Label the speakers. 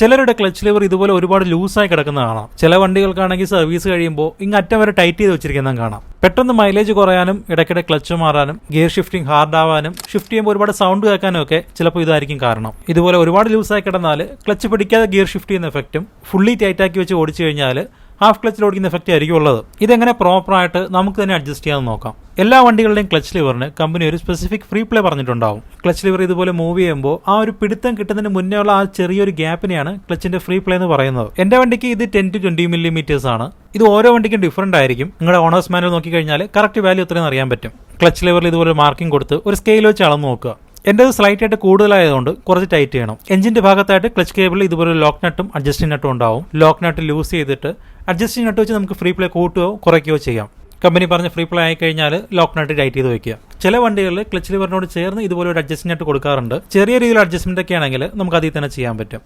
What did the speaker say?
Speaker 1: ചിലരുടെ clutch lever ഇതുപോലെ ഒരുപാട് ലൂസായി കിടക്കുന്ന കാണാം. ചില വണ്ടികൾക്കാണെങ്കിൽ സർവീസ് കഴിയുമ്പോൾ ഇങ്ങ് അറ്റം വരെ ടൈറ്റ് ചെയ്ത് വെച്ചിരിക്കുന്നത് കാണാം. പെട്ടെന്ന് മൈലേജ് കുറയാനും ഇടയ്ക്കിടെ ക്ലച്ച് മാറാനും ഗിയർ ഷിഫ്റ്റിംഗ് ഹാർഡ് ആവാനും ഷിഫ്റ്റ് ചെയ്യുമ്പോൾ ഒരുപാട് സൗണ്ട് കേൾക്കാനും ഒക്കെ ചിലപ്പോൾ ഇതായിരിക്കും കാരണം. ഇതുപോലെ ഒരുപാട് ലൂസായി കിടന്നാൽ ക്ലച്ച് പിടിക്കാതെ ഗിയർ ഷിഫ്റ്റ് ചെയ്യുന്ന എഫക്റ്റും ഫുള്ളി ടൈറ്റാക്കി വെച്ച് ഓടിച്ചു കഴിഞ്ഞാൽ ഹാഫ് ക്ലച്ചിൽ ഓടിക്കുന്ന എഫക്റ്റ് ആയിരിക്കും ഉള്ളത്. ഇതെങ്ങനെ പ്രോപ്പറായിട്ട് നമുക്ക് തന്നെ അഡ്ജസ്റ്റ് ചെയ്യാൻ നോക്കാം. എല്ലാ വണ്ടികളുടെയും ക്ലച്ച് ലിവറിന് കമ്പനി ഒരു സ്പെസിഫിക് ഫ്രീ പ്ലേ പറഞ്ഞിട്ടുണ്ടാവും. ക്ലച്ച് ലിവർ ഇതുപോലെ മൂവ് ചെയ്യുമ്പോൾ ആ ഒരു പിടുത്തം കിട്ടുന്നതിന് മുന്നേ ഉള്ള ആ ചെറിയൊരു ഗ്യാപ്പിനെയാണ് ക്ലച്ചിന്റെ ഫ്രീ പ്ലേ എന്ന് പറയുന്നത്. എന്റെ വണ്ടിക്ക് ഇത് ടെൻ ടു ട്വന്റി മില്ലിമീറ്റേഴ്സ് ആണ്. ഇത് ഓരോ വണ്ടിക്കും ഡിഫറന്റ് ആയിരിക്കും. നിങ്ങളുടെ ഓണേഴ്സ് മാനുവൽ നോക്കി കഴിഞ്ഞാൽ കറക്റ്റ് വാല്യൂ എത്രയെന്ന് അറിയാൻ പറ്റും. ക്ലച്ച് ലിവറിൽ ഇതുപോലെ മാർക്കിംഗ് കൊടുത്ത് ഒരു സ്കെയിൽ വെച്ച് അളന്ന് നോക്കുക. എന്റെ സ്ലൈറ്റ് ആയിട്ട് കൂടുതലായതുകൊണ്ട് കുറച്ച് ടൈറ്റ് ചെയ്യണം. എഞ്ചിന്റെ ഭാഗത്തായിട്ട് ക്ലച്ച് കേബിളിൽ ഇതുപോലെ ലോക്ക് നട്ടും അഡ്ജസ്റ്റിംഗ് നട്ടും ഉണ്ടാവും. ലോക്ക് നട്ട് ലൂസ് ചെയ്തിട്ട് അഡ്ജസ്റ്റിംഗ് നട്ട് വെച്ച് നമുക്ക് ഫ്രീ പ്ലേ കൂട്ടുകയോ കുറയ്ക്കുകയോ ചെയ്യാം. കമ്പനി പറഞ്ഞ ഫ്രീ പ്ലേ ആയി കഴിഞ്ഞാൽ ലോക്ക് നട്ട് ടൈറ്റ് ചെയ്ത് വെക്കുക. ചില വണ്ടികളിൽ ക്ലച്ച് ലിവറിനോട് ചേർന്ന് ഇതുപോലെ ഒരു നട്ട് കൊടുക്കാറുണ്ട്. ചെറിയ രീതിയിൽ അഡ്ജസ്റ്റ്മെന്റ് ഒക്കെ ആണെങ്കിൽ നമുക്ക് അതിൽ തന്നെ ചെയ്യാൻ പറ്റും.